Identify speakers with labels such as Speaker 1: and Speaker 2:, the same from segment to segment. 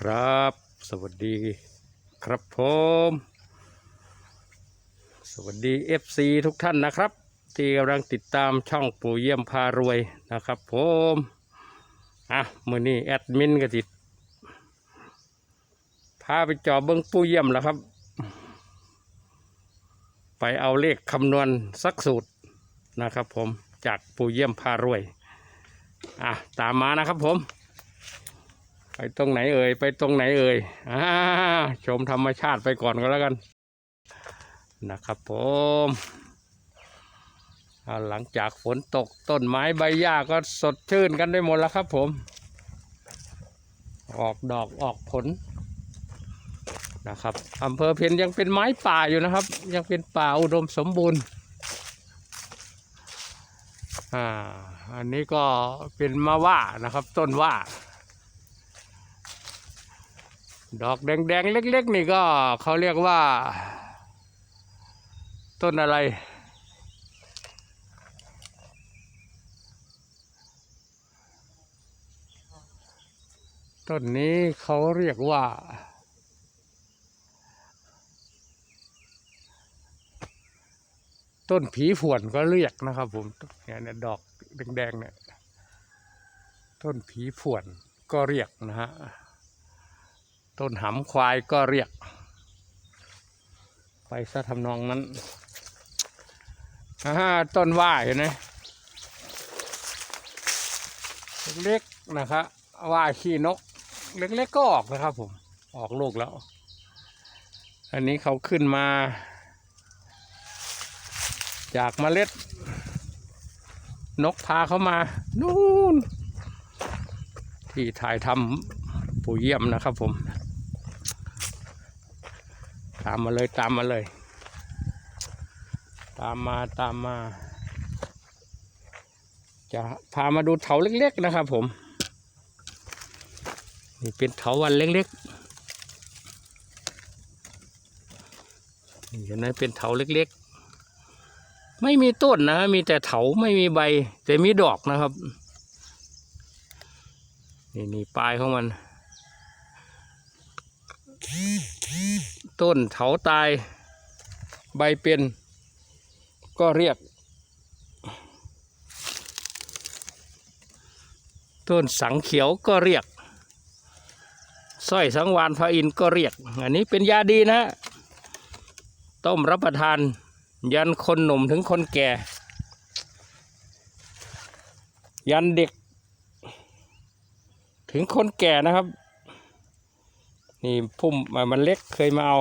Speaker 1: ครับ สวัสดีครับผมสวัสดี FC ทุกท่านนะครับ ที่กำลังติดตามช่องปู่เยี่ยมพารวยนะครับผมอะมือนี้แอดมินก็ติดพาไปจอเบิ้งปู่เยี่ยมแล้วครับ ไปเอาเลขคำนวณสักสูตรนะครับผมจากปู่เยี่ยมพารวยอะตามมานะครับผม ไปตรงไหนเอ่ยไปตรงไหนเอ่ยอ่าชมธรรมชาติไปก่อนก็แล้วกัน นะครับผมหลังจากฝนตกต้นไม้ใบหญ้าก็สดชื่นกันได้หมดแล้วครับผม ออกดอกออกผลนะครับอำเภอเพียนยังเป็นไม้ป่าอยู่นะครับ ยังเป็นป่าอุดมสมบูรณ์อ่าอันนี้ก็เป็นมะว่านะครับ ต้นว่า ดอกแดงๆเล็ก ๆ นี่ก็เขาเรียกว่า ต้นอะไร ต้นนี้เขาเรียกว่า ต้นผีฝวนก็เรียกนะครับผมเนี่ยเนี่ยดอกแดงๆเนี่ยต้นผีฝวนก็เรียกนะฮะ ต้นหำควายก็เรียก ไปซะทำนองนั้นอ่าต้นว่าเห็นไหมเล็กๆนะครับว่าขี้นก เล็กๆก็ออกนะครับผม ออกลูกแล้ว อันนี้เขาขึ้นมา จากเมล็ด นกพาเขามานู่นที่ถ่ายทำปู่เยี่ยมนะครับผม ตามมาเลยตามมาเลย ตามมาตามมา จะพามาดูเถาเล็ก ๆ นะครับผมนี่เป็นเถาวันเล็กๆนี่เห็นไหมเป็นเถาเล็ก ๆ ไม่มีต้นนะ มีแต่เถาไม่มีใบ แต่มีดอกนะครับ นี่นี่ปลายของมัน ต้นเถาตาย ใบเป็น ก็เรียก ต้นสังเขียวก็เรียกสร้อยสังวานพระอินก็เรียก อันนี้เป็นยาดีนะ ต้มรับประทาน ยันคนหนุ่มถึงคนแก่ ยันเด็ก ถึงคนแก่นะครับ นี่พุ่มมันเล็กเคยมาเอา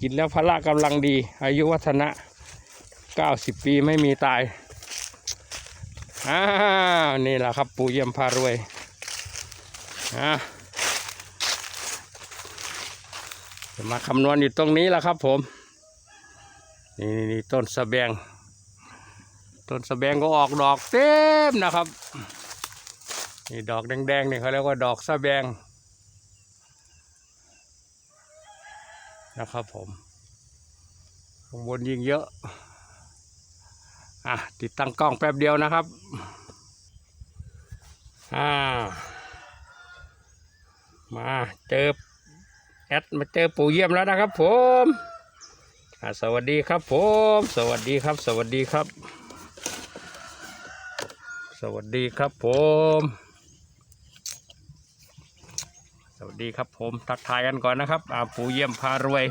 Speaker 1: กินแล้วพละกำลังดี อายุวัฒนะเก้าสิบปีไม่มีตาย อ้าว นี่แหละครับปูเยี่ยมพารวยอะจะมาคำนวณอยู่ตรงนี้แหละครับผมนี่นี่นี่ต้นสะแบง ต้นสะแบงก็ออกดอกเต็มนะครับ นี่ดอกแดงๆนี่เขาเรียกว่าดอกสะแบงนะครับผมข้างบนยิงเยอะ อะ ติดตั้งกล้องแป๊บเดียวนะครับ อ่า มาเจอแอดมาเจอปู่เยี่ยมแล้วนะครับผมอ่าสวัสดีครับผม สวัสดีครับ สวัสดีครับ สวัสดีครับผม สวัสดีครับผมทักทายกันก่อนนะครับอาปู่เยี่ยมพารวย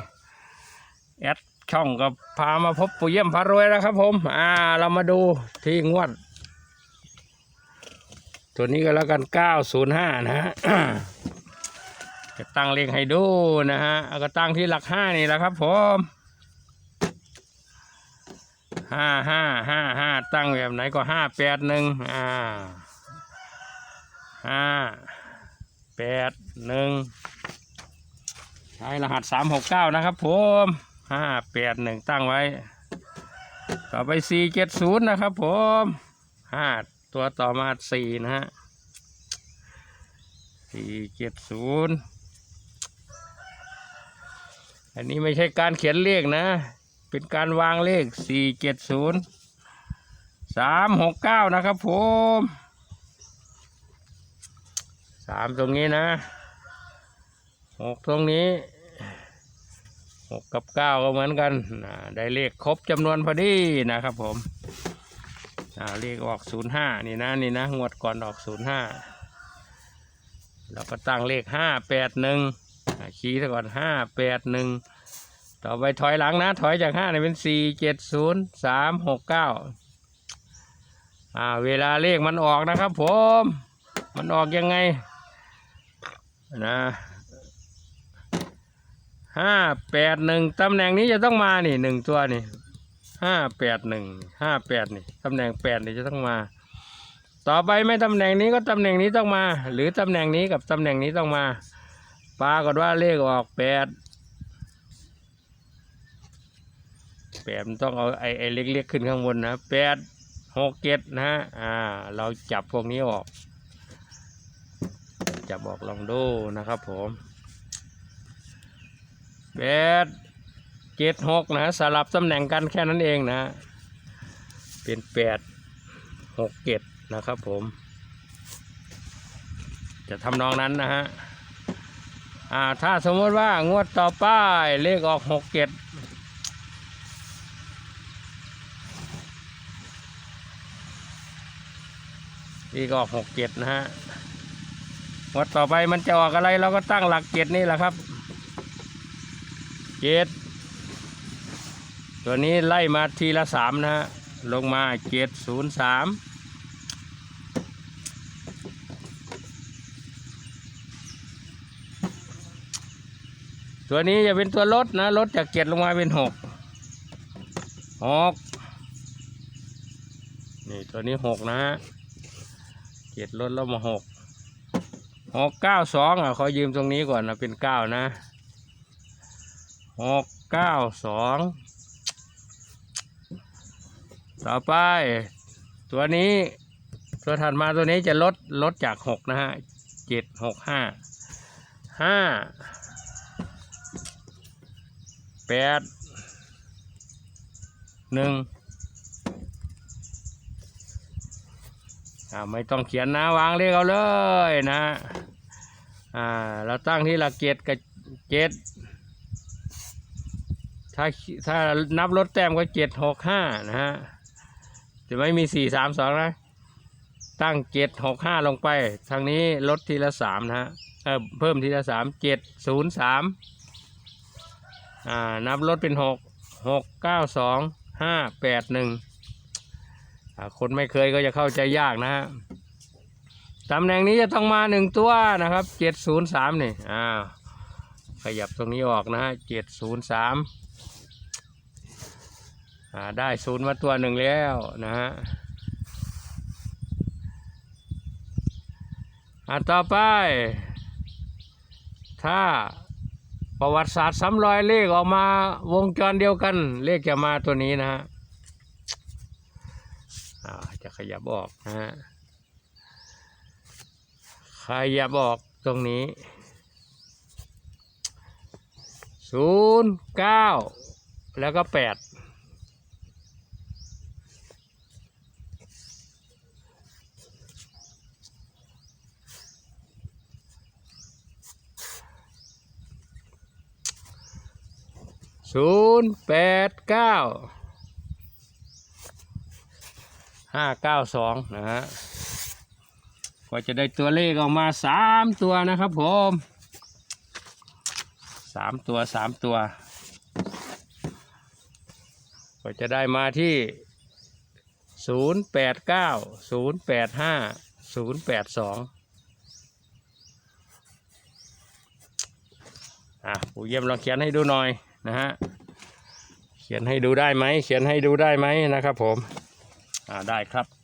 Speaker 1: แอดช่องก็พามาพบปู่เยี่ยมพารวยแล้วครับ ผมอ่าเรามาดูที่งวด ตัวนี้ก็แล้วกัน 905 นะฮะจะตั้งเลขให้ดูนะฮะเอาก็ตั้งที่หลักห้านี่แหละครับ ผมห้าห้าห้าห้าตั้งแบบไหนก็ห้าแปดหนึ่งอ่าห้า แปดหนึ่งใช้รหัสสามหกเก้านะครับผมห้าแปดหนึ่งตั้งไว้ ต่อไปสี่เจ็ดศูนย์นะครับผมห้าตัวต่อมาสี่นะฮะสี่เจ็ดศูนย์อันนี้ไม่ใช่การเขียนเลขนะ เป็นการวางเลขสี่เจ็ดศูนย์สามหกเก้านะครับผม สามตรงนี้นะหกตรงนี้หกกับเก้าก็เหมือนกันอ่าได้เลขครบจำนวนพอดีนะครับผมเลขออกศูนย์ห้านี่นะนี่นะงวดก่อนออกศูนย์ห้าเราก็ตั้งเลขห้าแปดหนึ่งขี่ซะก่อนห้าแปดหนึ่งต่อไปถอยหลังนะ ถอยจากห้าเนี่ยเป็นสี่เจ็ดศูนย์สามหกเก้าอ่าเวลาเลขมันออกนะครับผม มันออกยังไง นะห้าแปดหนึ่งตำแหน่งนี้จะต้องมานี่หนึ่งตัวนี่ห้าแปดหนึ่งห้าแปดนี่ตำแหน่งแปดนี่จะต้องมา ต่อไปไม่ตำแหน่งนี้ก็ตำแหน่งนี้ต้องมา หรือตำแหน่งนี้กับตำแหน่งนี้ต้องมาปรากฏว่าเลขออกแปดแปดมันต้องเอาไอ้ไอเล็กๆขึ้นข้างบนนะแปดหกเจ็ดนะฮะอ่าเราจับพวกนี้ออก จะบอกลองดูนะครับผมแปดเจ็ดหกนะสลับตำแหน่งกันแค่นั้นเองนะ เป็นแปดหกเจ็ดนะครับผม จะทำนองนั้นนะฮะอ่าถ้าสมมติว่างวดต่อไปเลขออกหกเจ็ดเลขออกหกเจ็ดนะฮะ งวดต่อไปมันจะออกอะไรเราก็ตั้งหลักเจ็ดนี่แหละครับเจ็ดตัวนี้ไล่มาทีละสามนะฮะลงมาเจ็ดศูนย์สามตัวนี้จะเป็นตัวลดนะลดจากเจ็ดลงมาเป็นหกหกนี่ตัวนี้หกนะฮะเจ็ดลดแล้วมาหก หกเก้าสองอะขอยืมตรงนี้ก่อนนะเป็นเก้านะหกเก้าสองต่อไป ตัวนี้ตัวถัดมาตัวนี้จะลดลดจากหกนะฮะเจ็ดหกห้าห้าแปดหนึ่งอ่าไม่ต้องเขียนนะวางเลขเอาเลยนะ อ่าเราตั้งที่หลักเจ็ดกับเจ็ดถ้าถ้านับลดแต้มก็เจ็ดหกห้านะฮะจะไม่มีสี่สามสองนะ ตั้งเจ็ดหกห้าลงไป ทางนี้ลดทีละสามนะฮะเออเพิ่มทีละสามเจ็ดศูนย์สามอ่านับลดเป็นหกหกเก้าสองห้าแปดหนึ่งคนไม่เคยก็จะเข้าใจยากนะฮะ ตำแหน่งนี้จะต้องมาหนึ่งตัวนะครับเจ็ดศูนย์สามนี่อ้าวขยับตรงนี้ออกนะฮะเจ็ดศูนย์สามอ่าได้ศูนย์มาตัวหนึ่งแล้วนะฮะอ่าต่อไป ถ้าประวัติศาสตร์ซ้ำรอยเลขออกมาวงจรเดียวกัน เลขจะมาตัวนี้นะฮะอ่าจะขยับออกนะฮะ ขยับอกตรงนี้ศูนย์เก้าแล้วก็แปดศูนย์แปดเก้าห้าเก้าสองนะฮะ ก็จะได้ตัวเลขออกมาสามตัวนะครับผมสามตัวสามตัวก็จะได้มาที่ศูนย์แปดเก้าศูนย์แปดห้าศูนย์แปดสองอะปู่เยี่ยมลองเขียนให้ดูหน่อยนะฮะเขียนให้ดูได้ไหมเขียนให้ดูได้ไหมนะครับผมอ่าได้ครับ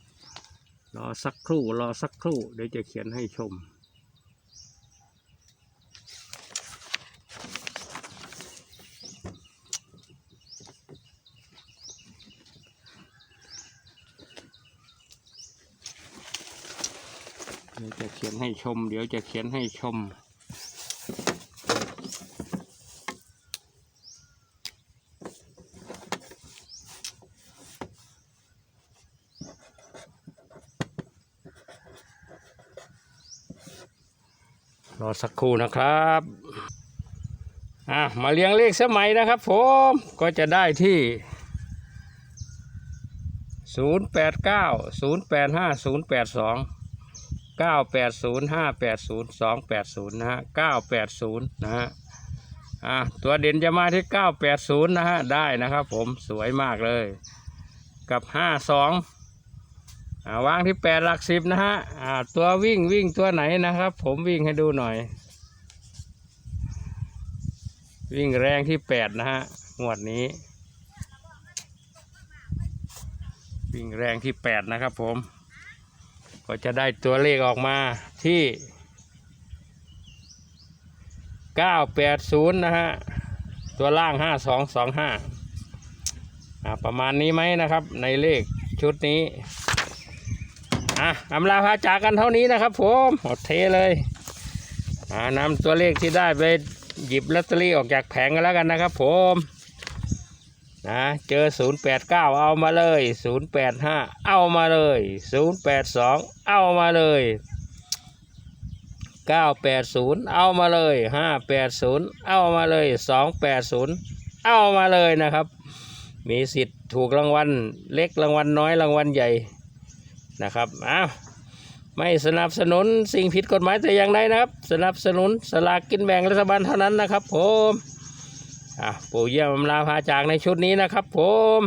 Speaker 1: รอสักครู่รอสักครู่ เดี๋ยวจะเขียนให้ชม เดี๋ยวจะเขียนให้ชม เดี๋ยวจะเขียนให้ชม อสักครู่นะครับอะมาเรียงเลขสมัยนะครับผมก็จะได้ที่ 0 8 9 0 8 5 0 8 2 9 8 0 5 8 0 2 8 0 นะฮะ 980 นะฮะ อะ ตัวเด่นจะมาที่ 980 นะฮะ ได้นะครับผม สวยมากเลย กับ 52 วางที่8หลัก10นะฮะตัววิ่งวิ่งตัวไหนนะครับ ผมวิ่งให้ดูหน่อย วิ่งแรงที่แปดนะฮะงวดนี้ วิ่งแรงที่แปดนะครับผม ก็จะได้ตัวเลขออกมาที่เก้าแปดศูนย์นะฮะตัวล่างห้าสองสองห้าประมาณนี้ไหมนะครับในเลขชุดนี้ อะอำลาพาจากกันเท่านี้นะครับผมหมดเทเลยอ่านำตัวเลขที่ได้ไปหยิบลอตเตอรี่ออกจากแผงกันแล้วกันนะครับผมนะเจอ 089 เอามาเลย 085 เอามาเลย 082 เอามาเลย 980 เอามาเลย 580 เอามาเลย 280 เอามาเลยนะครับ มีสิทธิ์ถูกรางวัลเล็กรางวัลน้อยรางวัลใหญ่ นะครับอ้าวไม่สนับสนุนสิ่งผิดกฎหมายแต่อย่างใดนะครับ สนับสนุนสลากกินแบ่งรัฐบาลเท่านั้นนะครับ ผมอะปู่เยี่ยมลาพาจากในชุดนี้นะครับ ผม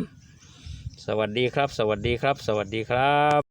Speaker 1: สวัสดีครับ สวัสดีครับ สวัสดีครับ